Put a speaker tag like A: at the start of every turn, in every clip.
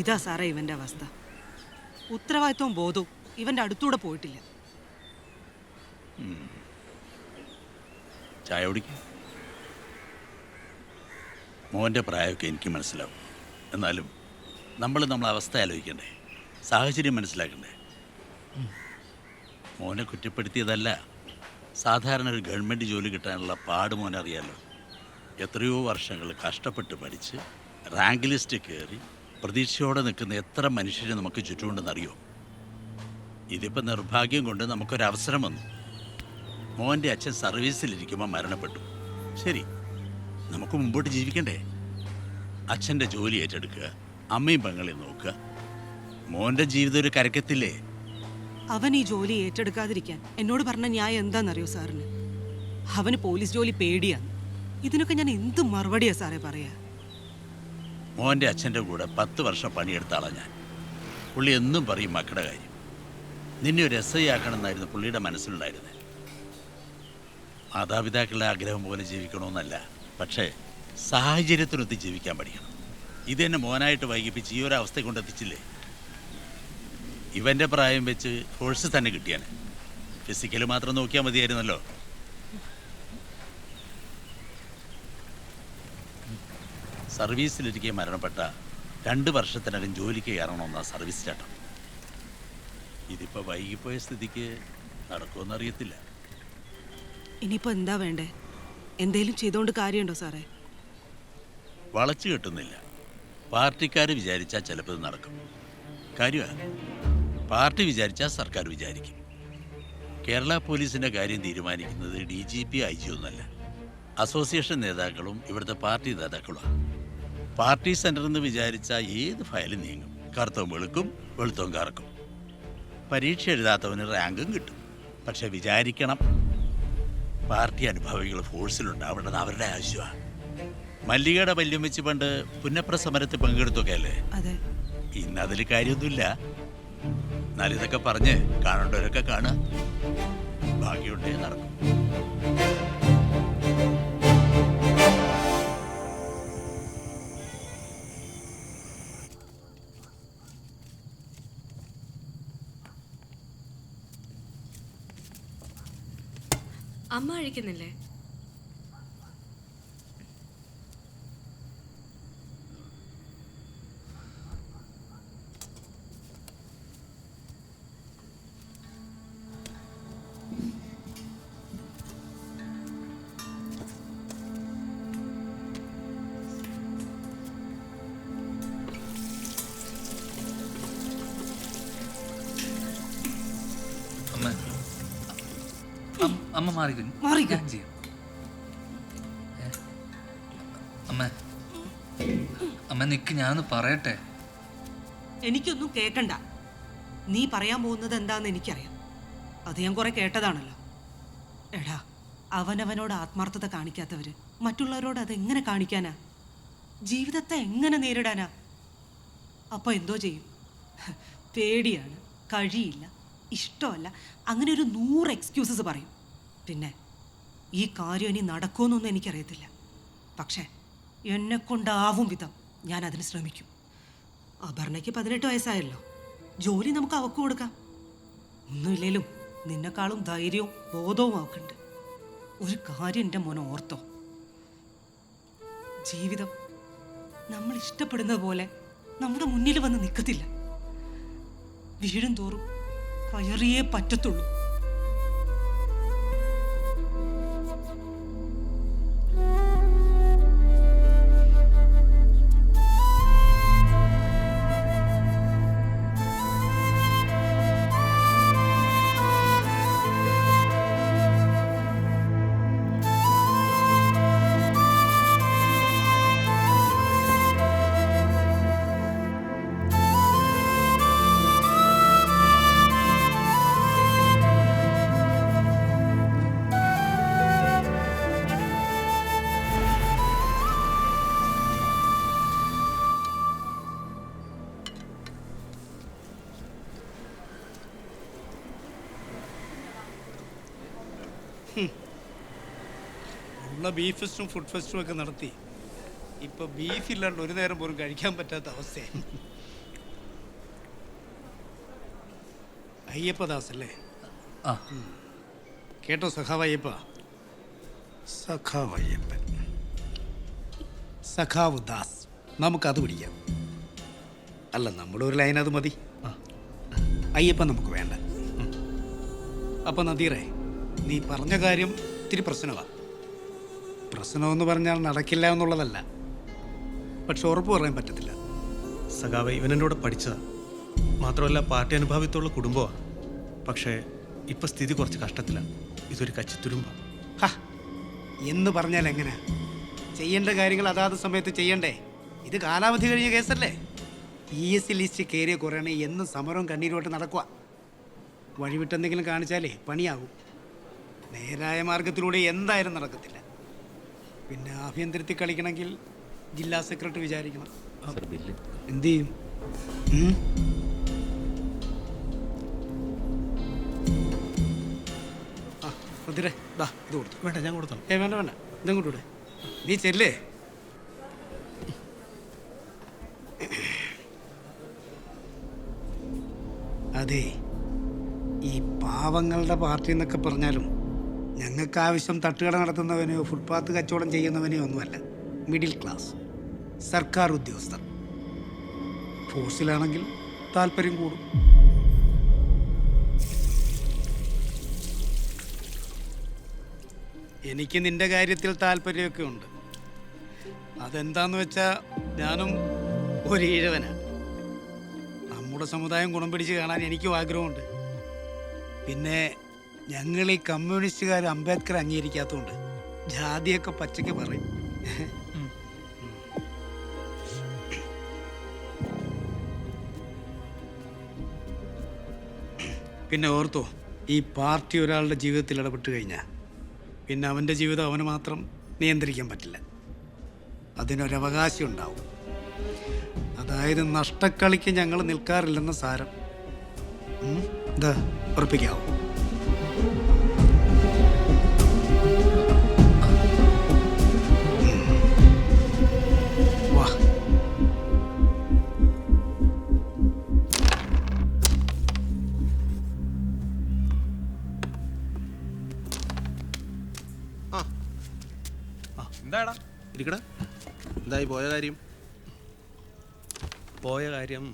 A: ഇതാ സാറേ ഇവന്റെ അവസ്ഥ. ഉത്തരവാദിത്വവും ബോധവും ഇവന്റെ അടുത്തൂടെ പോയിട്ടില്ല.
B: ചായ കുടിക്കും. മോന്റെ പ്രായമൊക്കെ എനിക്ക് മനസ്സിലാവും. എന്നാലും നമ്മൾ നമ്മളെ അവസ്ഥ ആലോചിക്കണ്ടേ? സാഹചര്യം മനസ്സിലാക്കണ്ടേ? മോനെ കുറ്റപ്പെടുത്തിയതല്ല സാധാരണ ഒരു ഗവൺമെന്റ് ജോലി കിട്ടാനുള്ള പാട് മോനറിയാലോ? എത്രയോ വർഷങ്ങൾ കഷ്ടപ്പെട്ട് പഠിച്ച് റാങ്ക് ലിസ്റ്റ് കയറി പ്രതീക്ഷയോടെ നിൽക്കുന്ന എത്ര മനുഷ്യരെ നമുക്ക് ചുറ്റുമുണ്ടെന്നറിയോ? ഇതിപ്പോൾ നിർഭാഗ്യം കൊണ്ട് നമുക്കൊരവസരം വന്നു. മോന്റെ അച്ഛൻ സർവീസിലിരിക്കുമ്പോൾ മരണപ്പെട്ടു. ശരി നമുക്ക് മുമ്പോട്ട് ജീവിക്കണ്ടേ? അച്ഛന്റെ ജോലി ഏറ്റെടുക്കുക അമ്മയും പെങ്ങളെയും നോക്കുക. മോന്റെ ജീവിതം ഒരു കരക്കത്തില്ലേ?
A: അവൻ ഈ ജോലി ഏറ്റെടുക്കാതിരിക്കാൻ എന്നോട് പറഞ്ഞ ന്യായം എന്താണെന്നറിയോ സാറിന്? അവന് പോലീസ് ജോലി പേടിയാണ്. ഇതിനൊക്കെ ഞാൻ എന്ത് മറുപടിയാണ് സാറേ പറയാ?
B: മോന്റെ അച്ഛന്റെ കൂടെ പത്ത് വർഷം പണിയെടുത്ത ആളാണ് ഞാൻ. പുള്ളി എന്നും പറയും മക്കളുടെ കാര്യം. നിന്നെ ഒരു എസ് ഐ ആക്കണമെന്നായിരുന്നു പുള്ളിയുടെ മനസ്സിലുണ്ടായിരുന്നത് മാതാപിതാക്കളുടെ ആഗ്രഹം പോലെ ജീവിക്കണമെന്നല്ല പക്ഷേ സാഹചര്യത്തിനൊത്ത് ജീവിക്കാൻ പഠിക്കണം. ഇതെന്നെ മോനായിട്ട് വൈകിപ്പിച്ച് ഈ ഒരു അവസ്ഥ കൊണ്ടെത്തിച്ചില്ലേ ഇവന്റെ പ്രായം വെച്ച് ഫോഴ്സ് തന്നെ കിട്ടിയാണ് ഫിസിക്കൽ മാത്രം നോക്കിയാൽ മതിയായിരുന്നല്ലോ. സർവീസിലിരിക്കെ മരണപ്പെട്ട രണ്ട് വർഷത്തിനകം ജോലിക്ക് കയറണമെന്ന സർവീസ് ചട്ടം ഇതിപ്പോൾ വൈകിപ്പോയ സ്ഥിതിക്ക് നടക്കുമെന്ന് നടക്കുമെന്നറിയത്തില്ല
A: ഇനിയിപ്പോ എന്താ വേണ്ടേ? എന്തേലും ചെയ്തോണ്ട് കാര്യമുണ്ടോ സാറേ?
B: വളച്ചു കെട്ടുന്നില്ല. പാർട്ടിക്കാർ വിചാരിച്ചാൽ ചിലപ്പോൾ ഇത് നടക്കും. കാര്യമാണ് പാർട്ടി വിചാരിച്ചാൽ സർക്കാർ വിചാരിക്കും. കേരള പോലീസിന്റെ കാര്യം തീരുമാനിക്കുന്നത് D G P I G ഒന്നല്ല. അസോസിയേഷൻ നേതാക്കളും ഇവിടുത്തെ പാർട്ടി നേതാക്കളുമാണ് പാർട്ടി സെന്റർ എന്ന് വിചാരിച്ചാൽ ഏത് ഫയലും നീങ്ങും. കറുത്തവും വെളുക്കും വെളുത്തവും കറക്കും. പരീക്ഷ എഴുതാത്തവന് റാങ്കും കിട്ടും. പക്ഷെ വിചാരിക്കണം പാർട്ടി അനുഭാവികൾ ഫോഴ്സിലുണ്ടാവേണ്ടത് അവരുടെ ആവശ്യമാണ് മല്ലികയുടെ പല്ലും വെച്ച് പണ്ട് പുന്നപ്ര സമരത്തിൽ പങ്കെടുത്തൊക്കെ അല്ലേ ഇന്ന് അതിൽ കാര്യമൊന്നുമില്ല. എന്നാലിതൊക്കെ പറഞ്ഞ് കാണേണ്ടവരൊക്കെ കാണുക. ഭാഗ്യമുണ്ടേ നടക്കും.
C: അമ്മ കഴിക്കുന്നില്ലേ?
D: അമ്മ മാറിക്കും
A: മാറി
D: ഞാൻ ചെയ്യും അമ്മ. അമ്മ നിക്ക് ഞാനൊന്ന് പറയട്ടെ.
A: എനിക്കൊന്നും കേക്കണ്ട. നീ പറയാൻ പോകുന്നത് എന്താന്ന് എനിക്കറിയാം. അത് ഞാൻ കുറെ കേട്ടതാണല്ലോ. എടാ അവനവനോട് ആത്മാർത്ഥത കാണിക്കാത്തവര് മറ്റുള്ളവരോട് അത് എങ്ങനെ കാണിക്കാനാ? ജീവിതത്തെ എങ്ങനെ നേരിടാനാ? അപ്പൊ എന്തോ ചെയ്യും. പേടിയാണ് കഴിയില്ല ഇഷ്ടമല്ല അങ്ങനെ ഒരു നൂറ് എക്സ്ക്യൂസസ് പറയും. പിന്നെ ഈ കാര്യം ഇനി നടക്കുമെന്നൊന്നും എനിക്കറിയത്തില്ല. പക്ഷേ എന്നെ കൊണ്ടാവും വിധം ഞാൻ അതിന് ശ്രമിക്കും. അപർണയ്ക്ക് പതിനെട്ട് വയസ്സായല്ലോ. ജോലി നമുക്ക് അവക്ക് കൊടുക്കാം. ഒന്നുമില്ലേലും നിന്നെക്കാളും ധൈര്യവും ബോധവും അവക്കുണ്ട്. ഒരു കാര്യം എന്റെ മോനെ ഓർത്തോ. ജീവിതം നമ്മൾ ഇഷ്ടപ്പെടുന്നത് പോലെ നമ്മുടെ മുന്നിൽ വന്ന് നിൽക്കത്തില്ല. വീഴും തോറും കയറിയേ പറ്റത്തുള്ളൂ.
E: ഉള്ള ബീഫ് ഫെസ്റ്റും ഫുഡ് ഫെസ്റ്റും ഒക്കെ നടത്തി. ഇപ്പോൾ ബീഫ് ഇല്ലാണ്ട് ഒരു നേരം പോലും കഴിക്കാൻ പറ്റാത്ത അവസ്ഥയാണ്. അയ്യപ്പദാസ് അല്ലേ കേട്ടോ സഖാവയ്യപ്പ? സഖാവയ്യപ്പൻ. സഖാവ് ദാസ്. നമുക്കത് പിടിക്കാം. അല്ല നമ്മുടെ ഒരു ലൈൻ അത് മതി. അയ്യപ്പ നമുക്ക് വേണ്ട. അപ്പം നദീറേ നീ പറഞ്ഞ കാര്യം ഇത്തിരി പ്രശ്നമാണ് പ്രശ്നമെന്ന് പറഞ്ഞാൽ നടക്കില്ല എന്നുള്ളതല്ല. പക്ഷെ ഉറപ്പ് പറയാൻ പറ്റത്തില്ല.
F: സഖാവ് ഇവൻ എന്റെ കൂടെ പഠിച്ചതാ. മാത്രമല്ല പാർട്ടി അനുഭാവിത്തുള്ള കുടുംബമാണ്. പക്ഷേ ഇപ്പം സ്ഥിതി കുറച്ച് കഷ്ടത്തിലാണ്. ഇതൊരു കച്ചിത്തുരുമ്പാണ്
E: ഹ, എന്ന് പറഞ്ഞാൽ എങ്ങനെ? ചെയ്യേണ്ട കാര്യങ്ങൾ അതാത് സമയത്ത് ചെയ്യണ്ടേ? ഇത് കാലാവധി കഴിഞ്ഞ കേസല്ലേ? ഇ എസ് സി ലിസ്റ്റ് കയറിയ കുറയണേ എന്നും സമരവും കണ്ണീരുമായിട്ട് നടക്കുക വഴിവിട്ടെന്തെങ്കിലും കാണിച്ചാലേ പണിയാകും നേരായ മാർഗത്തിലൂടെ എന്തായാലും നടക്കത്തില്ല. പിന്നെ ആഭ്യന്തരത്തിൽ കളിക്കണമെങ്കിൽ ജില്ലാ സെക്രട്ടറി വിചാരിക്കണം. എന്ത് ചെയ്യും? ആ മുതിരെ ദാ ഇത് കൊടുത്തു.
F: വേണ്ട ഞാൻ കൊടുത്തോളാം.
E: ഏ വേണ്ട വേണ്ട. ഇതും വിട്. നീ ചെല്ലേ? അതെ ഈ പാവങ്ങളുടെ പാർട്ടി എന്നൊക്കെ പറഞ്ഞാലും ഞങ്ങൾക്ക് ആവശ്യം തട്ടുകട നടത്തുന്നവനെയോ ഫുട്പാത്ത് കച്ചവടം ചെയ്യുന്നവനെയോ ഒന്നുമല്ല. Middle class. സർക്കാർ ഉദ്യോഗസ്ഥർ. ഫോഴ്സിലാണെങ്കിൽ താല്പര്യം കൂടും. എനിക്ക് നിന്റെ കാര്യത്തിൽ താല്പര്യമൊക്കെ ഉണ്ട്. അതെന്താന്ന് വെച്ചാൽ ഞാനും ഒരു ഈഴവനാണ് നമ്മുടെ സമുദായം ഗുണം പിടിച്ച് കാണാൻ എനിക്കും ആഗ്രഹമുണ്ട്. പിന്നെ ഞങ്ങൾ ഈ കമ്മ്യൂണിസ്റ്റുകാർ അംബേദ്കർ അംഗീകരിക്കാത്തതുകൊണ്ട് ജാതിയൊക്കെ പച്ചയ്ക്ക് പറയും. പിന്നെ ഓർത്തോ ഈ പാർട്ടി ഒരാളുടെ ജീവിതത്തിൽ ഇടപെട്ട് കഴിഞ്ഞാൽ പിന്നെ അവന്റെ ജീവിതം അവന് മാത്രം നിയന്ത്രിക്കാൻ പറ്റില്ല. അതിനൊരവകാശം ഉണ്ടാവും. അതായത് നഷ്ടക്കളിക്ക് ഞങ്ങൾ നിൽക്കാറില്ലെന്ന സാരം. എന്താ? ഉറപ്പിക്കാവോ?
F: എന്താടാ? ഇരിക്കടാ.
G: എന്തായി പോയ കാര്യം?
F: പോയ കാര്യം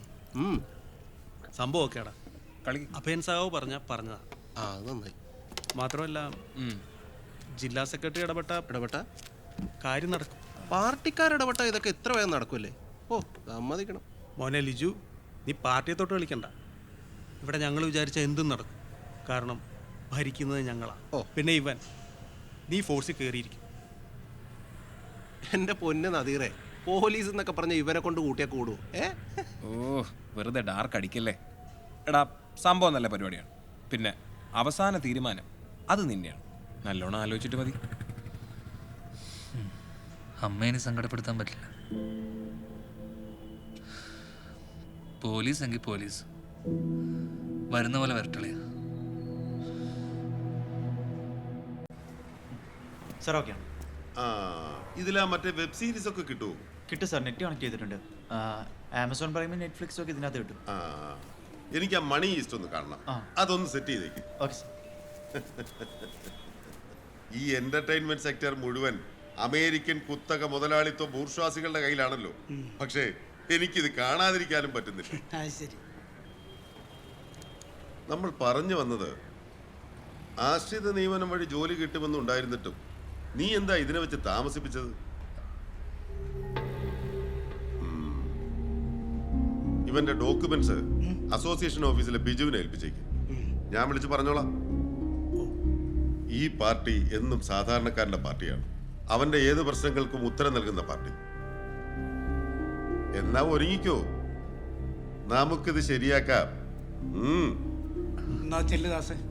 G: സംഭവം
F: ഒക്കെയാടാ കളി അഭയൻ സാഹു പറഞ്ഞ പറഞ്ഞതാ.
G: ആ അത് നന്നായി.
F: മാത്രമല്ല ജില്ലാ സെക്രട്ടറി ഇടപെട്ട
G: ഇടപെട്ട?
F: കാര്യം നടക്കും.
G: പാർട്ടിക്കാരിടപെട്ട ഇതൊക്കെ എത്ര വേഗം നടക്കുമല്ലേ ഓ സമ്മതിക്കണം.
F: മോനെ ലിജു നീ പാർട്ടിയെ തൊട്ട് കളിക്കണ്ട ഇവിടെ ഞങ്ങൾ വിചാരിച്ച എന്തും നടക്കും. കാരണം ഭരിക്കുന്നത് ഞങ്ങളാ.
G: ഓ.
F: പിന്നെ ഇവൻ നീ ഫോഴ്സിൽ കയറിയിരിക്കും.
G: എന്റെ പൊന്ന് നദീറെ പോലീസ് എന്നൊക്കെ പറഞ്ഞ ഇവരെ കൊണ്ട് കൂട്ടിയാ കൂടുവോ? ഏ?
H: ഓ വെറുതെ ഡാർക്ക് അടിക്കല്ലേ? എടാ സംഭവം നല്ല പരിപാടിയാണ്. പിന്നെ അവസാന തീരുമാനം അത് നിന്നെയാണ്. നല്ലോണം ആലോചിച്ചിട്ട് മതി.
D: അമ്മേനെ സങ്കടപ്പെടുത്താൻ പറ്റില്ല. പോലീസ് എങ്കിൽ പോലീസ്. വരുന്ന പോലെ വരട്ടെ
I: സാർ ഓക്കെയാണ്
J: ആ ഇതിലാ മറ്റേ വെബ് സീരീസ് ഒക്കെ കിട്ടുമോ
I: കിട്ടും സാർ നെറ്റ് കണക്ട് ചെയ്തിട്ടുണ്ട്. ആമസോൺ പ്രൈമും നെറ്റ്ഫ്ലിക്സ് ഒക്കെ ഇതിനകത്ത് കിട്ടും.
J: ആ എനിക്ക് ആ മണി ഈസ്റ്റ് ഒന്ന് കാണണം.
I: ആ.
J: അതൊന്ന് സെറ്റ് ചെയ്തേക്ക്.
I: Okay sir.
J: ഈ എന്റർടൈൻമെന്റ് സെക്ടർ മുഴുവൻ അമേരിക്കൻ കുത്തക മുതലാളിത്വ ബൂർഷ്വാസികളുടെ കയ്യിലാണല്ലോ. പക്ഷേ എനിക്കിത് കാണാതിരിക്കാനും പറ്റുന്നില്ല.
E: അത് ശരി.
J: നമ്മൾ പറഞ്ഞു വന്നത് ആശ്രിത നിയമനം വഴി ജോലി കിട്ടുമെന്നുണ്ടായിരുന്നിട്ടും നീ എന്താ ഇതിനെ വെച്ച് താമസിപ്പിച്ചത്. ഇവന്റെ ഡോക്യുമെന്റ്സ് അസോസിയേഷൻ ഓഫീസിലെ ബിജുവിനെ ഏൽപ്പിച്ചേക്ക്. ഞാൻ വിളിച്ച് പറഞ്ഞോളാം. ഈ പാർട്ടി എന്നും സാധാരണക്കാരന്റെ പാർട്ടിയാണ്. അവന്റെ ഏത് പ്രശ്നങ്ങൾക്കും ഉത്തരം നൽകുന്ന പാർട്ടി. എന്നാ ഒരുങ്ങിക്കോ. നമുക്കിത് ശരിയാക്കാം.
E: എന്നാ ചെല്ലുദാസേ